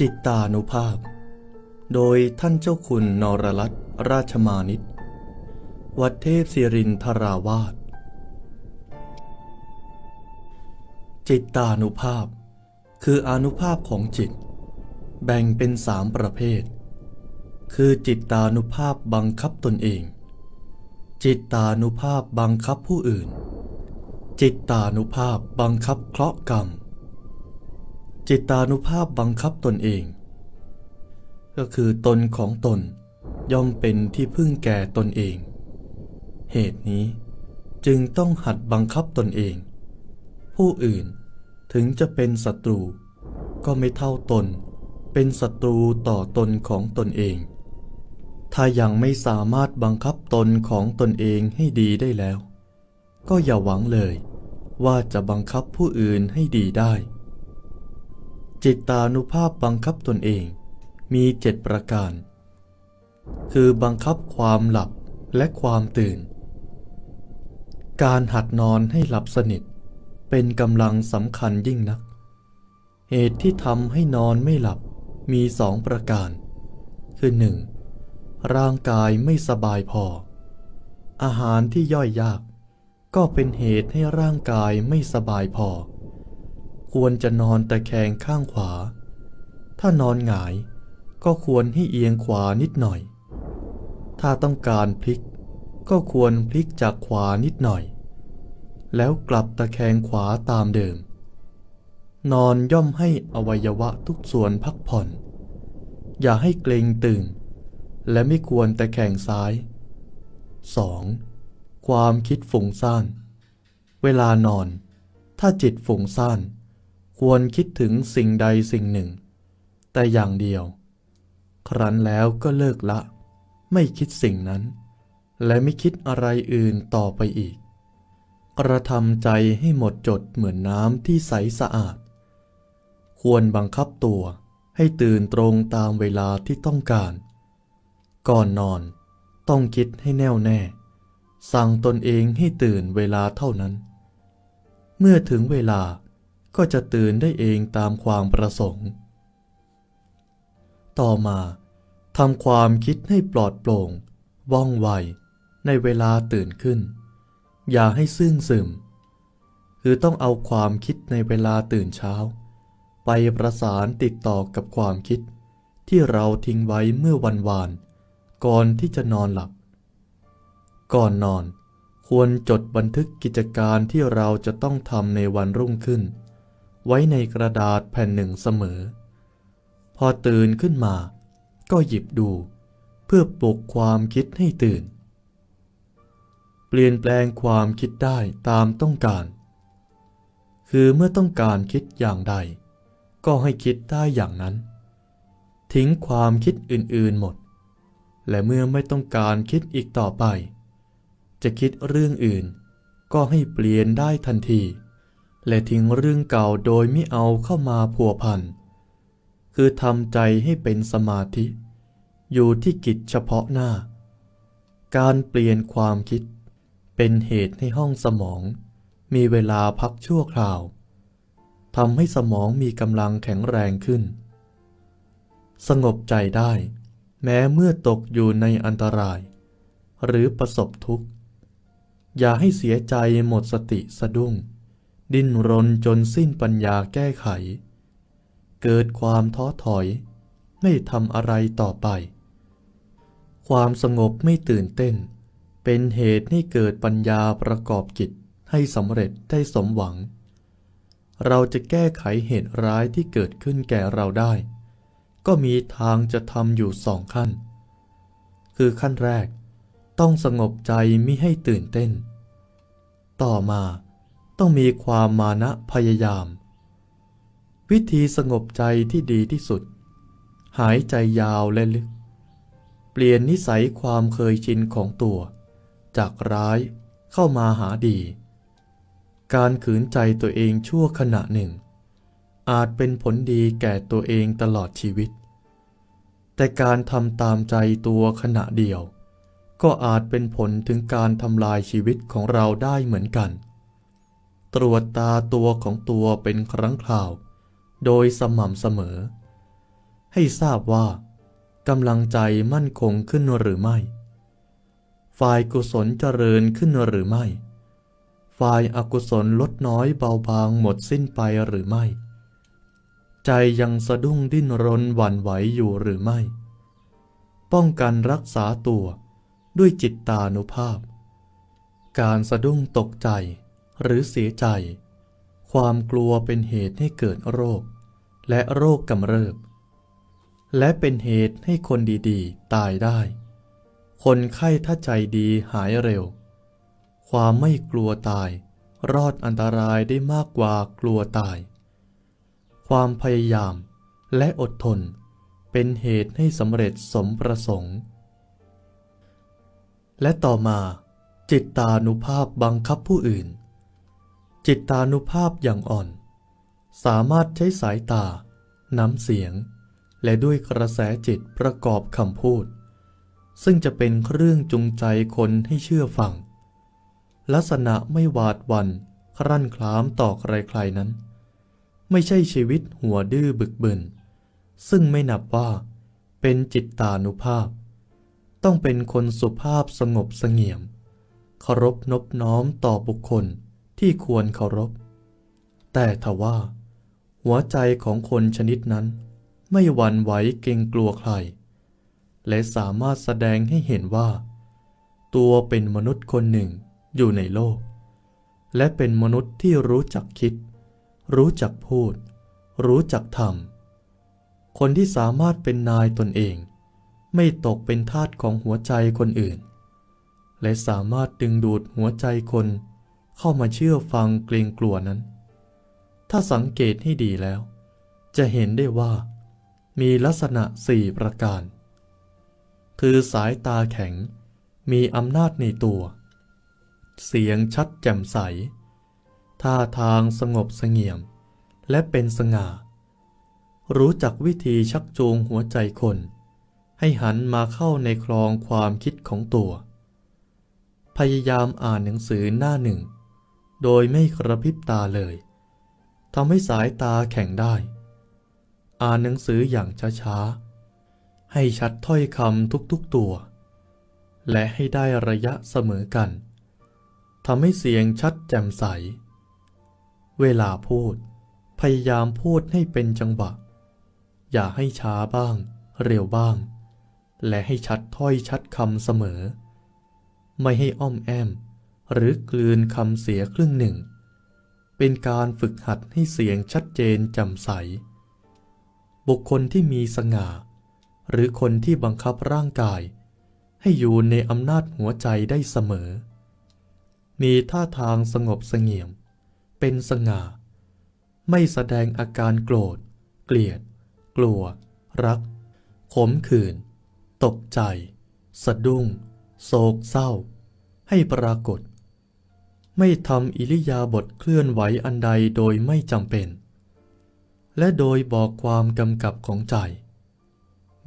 จิตตานุภาพ โดยท่านเจ้าคุณนรรัตราชมานิตวัดเทพศิรินทราวาสจิตตานุภาพ คืออนุภาพของจิต แบ่งเป็นสามประเภท คือจิตตานุภาพบังคับตนเอง จิตตานุภาพบังคับผู้อื่น จิตตานุภาพบังคับเคราะห์กรรม จิตตานุภาพบังคับตนเอง ก็คือตนของตนย่อมเป็นที่พึ่งแก่ตนเอง เหตุนี้จึงต้องหัดบังคับตนเอง ผู้อื่นถึงจะเป็นศัตรู ก็ไม่เท่าตน เป็นศัตรูต่อตนของตนเอง ถ้ายังไม่สามารถบังคับตนของตนเองให้ดีได้แล้ว ก็อย่าหวังเลย ว่าจะบังคับผู้อื่นให้ดีได้ จิตตานุภาพบังคับตนเองมีเจ็ดประการ คือบังคับความหลับและความตื่น การหัดนอนให้หลับสนิท เป็นกำลังสำคัญยิ่งนัก เหตุที่ทำให้นอนไม่หลับมีสองประการ คือหนึ่งร่างกายไม่สบายพอ อาหารที่ย่อยยาก ก็เป็นเหตุให้ร่างกายไม่สบายพอ ควรจะนอนตะแคงข้างขวา ถ้านอนหงายก็ควรให้เอียงขวานิดหน่อย ถ้าต้องการพลิก ก็ควรพลิกจากขวานิดหน่อย แล้วกลับตะแคงขวาตามเดิม นอนย่อมให้อวัยวะทุกส่วนพักผ่อน อย่าให้เกรงตึง และไม่ควรตะแคงซ้าย 2. ความคิดฝุ่งซ่าน เวลานอน ถ้าจิตฝุ่งซ่าน ควรคิดถึงสิ่งใดสิ่งหนึ่ง แต่อย่างเดียว ครั้นแล้วก็เลิกละ ไม่คิดสิ่งนั้น และไม่คิดอะไรอื่นต่อไปอีก กระทำใจให้หมดจดเหมือนน้ำที่ใสสะอาด ควรบังคับตัวให้ตื่นตรงตามเวลาที่ต้องการ ก่อนนอนต้องคิดให้แน่วแน่ สั่งตนเองให้ตื่นเวลาเท่านั้น เมื่อถึงเวลา ก็จะตื่นได้เองตามความประสงค์ ต่อมาทำความคิดให้ปลอดโปร่ง ว่องไว ในเวลาตื่นขึ้น อย่าให้ซึ่งซึม คือต้องเอาความคิดในเวลาตื่นเช้า ไปประสานติดต่อกับความคิด ที่เราทิ้งไว้เมื่อวันวาน ก่อนที่จะนอนหลับ ก่อนนอน ควรจดบันทึกกิจการที่เราจะต้องทำในวันรุ่งขึ้น ไว้ในกระดาษแผ่นหนึ่งเสมอ พอตื่นขึ้นมา ก็หยิบดู เพื่อปลุกความคิดให้ตื่น เปลี่ยนแปลงความคิดได้ตามต้องการ คือเมื่อต้องการคิดอย่างใด ก็ให้คิดได้อย่างนั้น ทิ้งความคิดอื่นๆหมด และเมื่อไม่ต้องการคิดอีกต่อไป จะคิดเรื่องอื่น ก็ให้เปลี่ยนได้ทันที และทิ้งเรื่องเก่าโดยไม่เอาเข้ามาพัวพัน คือทำใจให้เป็นสมาธิ อยู่ที่กิจเฉพาะหน้า การเปลี่ยนความคิด เป็นเหตุให้ห้องสมอง มีเวลาพักชั่วคราวทำให้สมองมีกำลังแข็งแรงขึ้น สงบใจได้ แม้เมื่อตกอยู่ในอันตราย หรือประสบทุกข์ อย่าให้เสียใจหมดสติสะดุ้ง ดิ้นรนจนสิ้นปัญญาแก้ไข เกิดความท้อถอย ไม่ทำอะไรต่อไป ความสงบไม่ตื่นเต้น เป็นเหตุให้เกิดปัญญาประกอบกิจให้สำเร็จได้สมหวัง เราจะแก้ไขเหตุร้ายที่เกิดขึ้นแก่เราได้ ก็มีทางจะทำอยู่สองขั้น คือขั้นแรก ต้องสงบใจไม่ให้ตื่นเต้น ต่อมา ต้องมีความมานะพยายาม วิธีสงบใจที่ดีที่สุด หายใจยาวและลึก เปลี่ยนนิสัยความเคยชินของตัว จากร้ายเข้ามาหาดี การขืนใจตัวเองชั่วขณะหนึ่ง อาจเป็นผลดีแก่ตัวเองตลอดชีวิต แต่การทำตามใจตัวขณะเดียว ก็อาจเป็นผลถึงการทำลายชีวิตของเราได้เหมือนกัน ตรวจตาตัวของตัวเป็นครั้งคราว โดยสม่ำเสมอ ให้ทราบว่ากำลังใจมั่นคงขึ้นหรือไม่ ฝ่ายกุศลเจริญขึ้นหรือไม่ ฝ่ายอากุศลลดน้อยเบาบางหมดสิ้นไปหรือไม่ ใจยังสะดุ้งดิ้นรนหวั่นไหวอยู่หรือไม่ ป้องกันรักษาตัวด้วยจิตตานุภาพ การสะดุ้งตกใจ หรือเสียใจ ความกลัวเป็นเหตุให้เกิดโรค และโรคกำเริบ และเป็นเหตุให้คนดีๆ ตายได้ คนไข้ถ้าใจดีหายเร็ว ความไม่กลัวตาย รอดอันตรายได้มากกว่ากลัวตาย ความพยายามและอดทน เป็นเหตุให้สำเร็จสมประสงค์ และต่อมาจิตตานุภาพบังคับผู้อื่น จิตตานุภาพอย่างอ่อน สามารถใช้สายตา น้ำเสียง และด้วยกระแสจิตประกอบคำพูด ซึ่งจะเป็นเครื่องจูงใจคนให้เชื่อฟัง ลักษณะไม่หวาดหวันครั่นคลามต่อใครๆนั้น ไม่ใช่ชีวิตหัวดื้อบึกบึน ซึ่งไม่นับว่าเป็นจิตตานุภาพ ต้องเป็นคนสุภาพสงบเสงี่ยมเคารพนบน้อมต่อบุคคล ที่ควรเคารพ แต่ทว่า หัวใจของคนชนิดนั้น ไม่หวั่นไหวเกรงกลัวใคร และสามารถแสดงให้เห็นว่า ตัวเป็นมนุษย์คนหนึ่งอยู่ในโลก และเป็นมนุษย์ที่รู้จักคิด รู้จักพูด รู้จักทำคนที่สามารถเป็นนายตนเอง ไม่ตกเป็นทาสของหัวใจคนอื่น และสามารถดึงดูดหัวใจคน เข้ามาเชื่อฟังเกรงกลัวนั้น ถ้าสังเกตให้ดีแล้ว จะเห็นได้ว่า มีลักษณะสี่ประการ คือสายตาแข็ง มีอำนาจในตัว เสียงชัดแจ่มใส ท่าทางสงบเสงี่ยม และเป็นสง่า รู้จักวิธีชักจูงหัวใจคน ให้หันมาเข้าในคลองความคิดของตัวพยายามอ่านหนังสือหน้าหนึ่ง โดยไม่กระพริบตาเลยทำให้สายตาแข็งได้ อ่านหนังสืออย่างช้าๆ ให้ชัดถ้อยคำทุกๆตัว และให้ได้ระยะเสมอกันทำให้เสียงชัดแจ่มใส เวลาพูด พยายามพูดให้เป็นจังหวะ อย่าให้ช้าบ้าง เร็วบ้าง และให้ชัดถ้อยชัดคำเสมอ ไม่ให้อ้อมแอม หรือกลืนคำเสียครึ่งหนึ่ง เป็นการฝึกหัดให้เสียงชัดเจนจ่มใส บุคคลที่มีสง่า หรือคนที่บังคับร่างกาย ให้อยู่ในอำนาจหัวใจได้เสมอ มีท่าทางสงบเสงี่ยม เป็นสง่า ไม่แสดงอาการโกรธ เกลียด กลัว รัก ขมขื่น ตกใจ สะดุ้ง โศกเศร้าให้ปรากฏ ไม่ทำอิริยาบถเคลื่อนไหวอันใดโดยไม่จำเป็น และโดยบอกความกำกับของใจ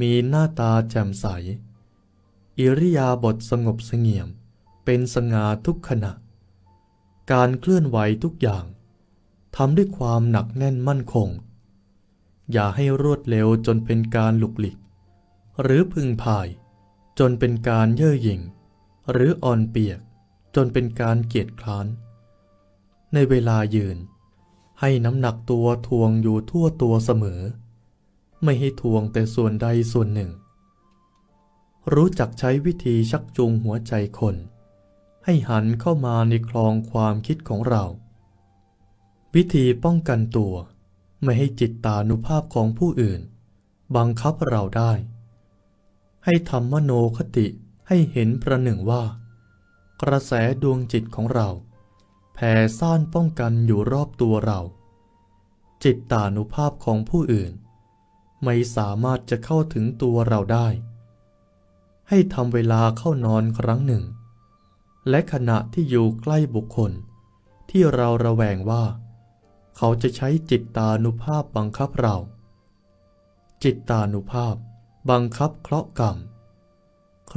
มีหน้าตาแจ่มใส อิริยาบถสงบเสงี่ยม เป็นสง่าทุกขณะ การเคลื่อนไหวทุกอย่างทำด้วยความหนักแน่นมั่นคง อย่าให้รวดเร็วจนเป็นการหลุกหลิก หรือพึงพาย จนเป็นการเย่อหยิ่ง หรืออ่อนเปียก จนเป็นการเกียจคร้าน ในเวลายืน ให้น้ำหนักตัวทวงอยู่ทั่วตัวเสมอ ไม่ให้ทวงแต่ส่วนใดส่วนหนึ่ง รู้จักใช้วิธีชักจูงหัวใจคน ให้หันเข้ามาในคลองความคิดของเรา วิธีป้องกันตัว ไม่ให้จิตตานุภาพของผู้อื่น บังคับเราได้ ให้ทำมโนคติให้เห็นประหนึ่งว่า กระแสดวงจิตของเรา แผ่ซ่านป้องกันอยู่รอบตัวเรา จิตตานุภาพของผู้อื่น ไม่สามารถจะเข้าถึงตัวเราได้ ให้ทำเวลาเข้านอนครั้งหนึ่ง และขณะที่อยู่ใกล้บุคคล ที่เราระแวงว่า เขาจะใช้จิตตานุภาพบังคับเรา จิตตานุภาพบังคับเคราะห์กรรม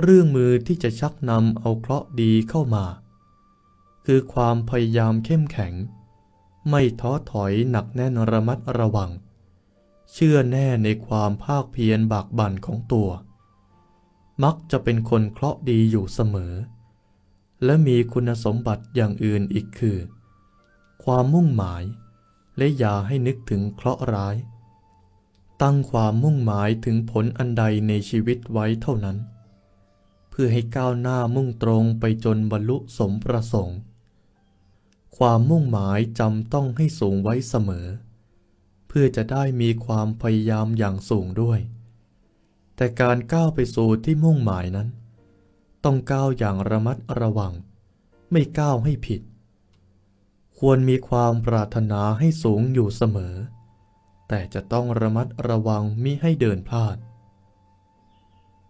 เครื่องมือที่จะชักนำเอาเคราะห์ดีเข้ามา คือความพยายามเข้มแข็ง ไม่ท้อถอยหนักแน่นระมัดระวัง เชื่อแน่ในความภาคเพียรบากบั่นของตัว มักจะเป็นคนเคราะห์ดีอยู่เสมอ และมีคุณสมบัติอย่างอื่นอีกคือ ความมุ่งหมาย และอย่าให้นึกถึงเคราะห์ร้าย ตั้งความมุ่งหมายถึงผลอันใดในชีวิตไว้เท่านั้น พื่อให้ก้าวหน้ามุ่งตรงไปจนบรรลุสมประสงค์ ความมุ่งหมายจำต้องให้สูงไว้เสมอ เพื่อจะได้มีความพยายามอย่างสูงด้วย แต่การก้าวไปสู่ที่มุ่งหมายนั้น ต้องก้าวอย่างระมัดระวัง ไม่ก้าวให้ผิด ควรมีความปรารถนาให้สูงอยู่เสมอ แต่จะต้องระมัดระวังมิให้เดินพลาด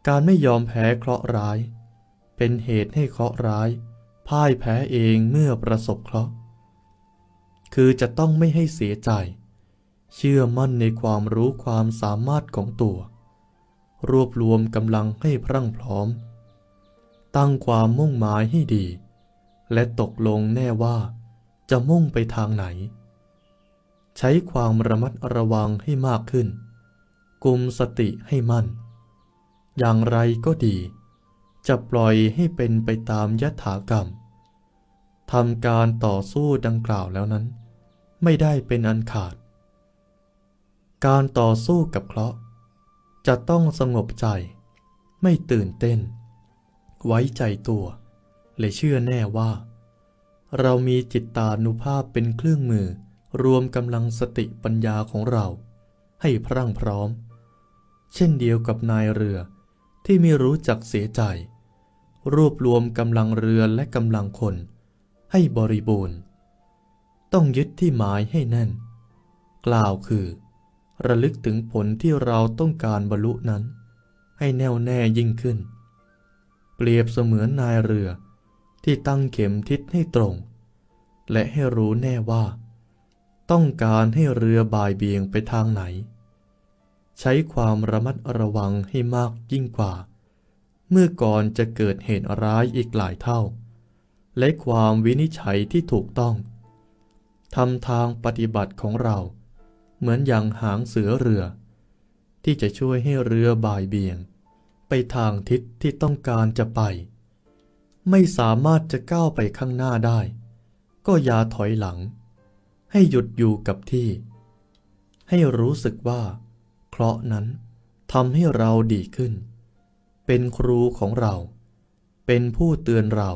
การไม่ยอมแพ้เคราะห์ร้าย เป็นเหตุให้เคราะห์ร้าย พ่ายแพ้เองเมื่อประสบเคราะห์ คือจะต้องไม่ให้เสียใจ เชื่อมั่นในความรู้ความสามารถของตัว รวบรวมกำลังให้พรั่งพร้อม ตั้งความมุ่งหมายให้ดี และตกลงแน่ว่าจะมุ่งไปทางไหน ใช้ความระมัดระวังให้มากขึ้น กุมสติให้มั่น อย่างไรก็ดี จะปล่อยให้เป็นไปตามยถากรรมทำการต่อสู้ดังกล่าวแล้วนั้น ไม่ได้เป็นอันขาด การต่อสู้กับเคราะห์จะต้องสงบใจ ไม่ตื่นเต้น ไว้ใจตัว และเชื่อแน่ว่า เรามีจิตตานุภาพเป็นเครื่องมือรวมกำลังสติปัญญาของเรา ให้พรั่งพร้อม เช่นเดียวกับนายเรือ ที่ไม่รู้จักเสียใจ รวบรวมกำลังเรือและกำลังคน ให้บริบูรณ์ ต้องยึดที่หมายให้แน่น กล่าวคือ ระลึกถึงผลที่เราต้องการบรรลุนั้น ให้แน่วแน่ยิ่งขึ้น เปรียบเสมือนนายเรือที่ตั้งเข็มทิศให้ตรง และให้รู้แน่ว่า ต้องการให้เรือบ่ายเบี่ยงไปทางไหน ใช้ความระมัดระวังให้มากยิ่งกว่า เมื่อก่อนจะเกิดเหตุร้ายอีกหลายเท่า และความวินิจฉัยที่ถูกต้องทำทางปฏิบัติของเรา เหมือนอย่างหางเสือเรือ ที่จะช่วยให้เรือบ่ายเบี่ยง ไปทางทิศที่ต้องการจะไป ไม่สามารถจะก้าวไปข้างหน้าได้ ก็อย่าถอยหลัง ให้หยุดอยู่กับที่ ให้รู้สึกว่า เคราะห์นั้นทำให้เราดีขึ้น เป็นครูของเรา เป็นผู้เตือนเรา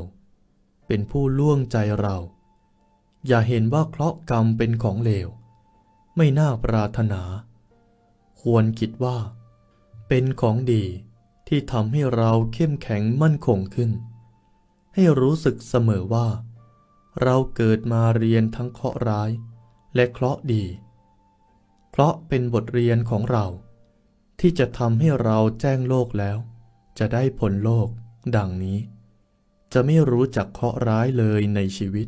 เป็นผู้ล่วงใจเรา อย่าเห็นว่าเคราะห์กรรมเป็นของเลว ไม่น่าปรารถนา ควรคิดว่า เป็นของดีที่ทำให้เราเข้มแข็งมั่นคงขึ้น ให้รู้สึกเสมอว่า เราเกิดมาเรียนทั้งเคราะห์ร้าย และเคราะห์ดี เพราะเป็นบทเรียนของเรา ที่จะทำให้เราแจ้งโลกแล้ว จะได้ผลโลก ดังนี้ จะไม่รู้จักเคราะร้ายเลยในชีวิต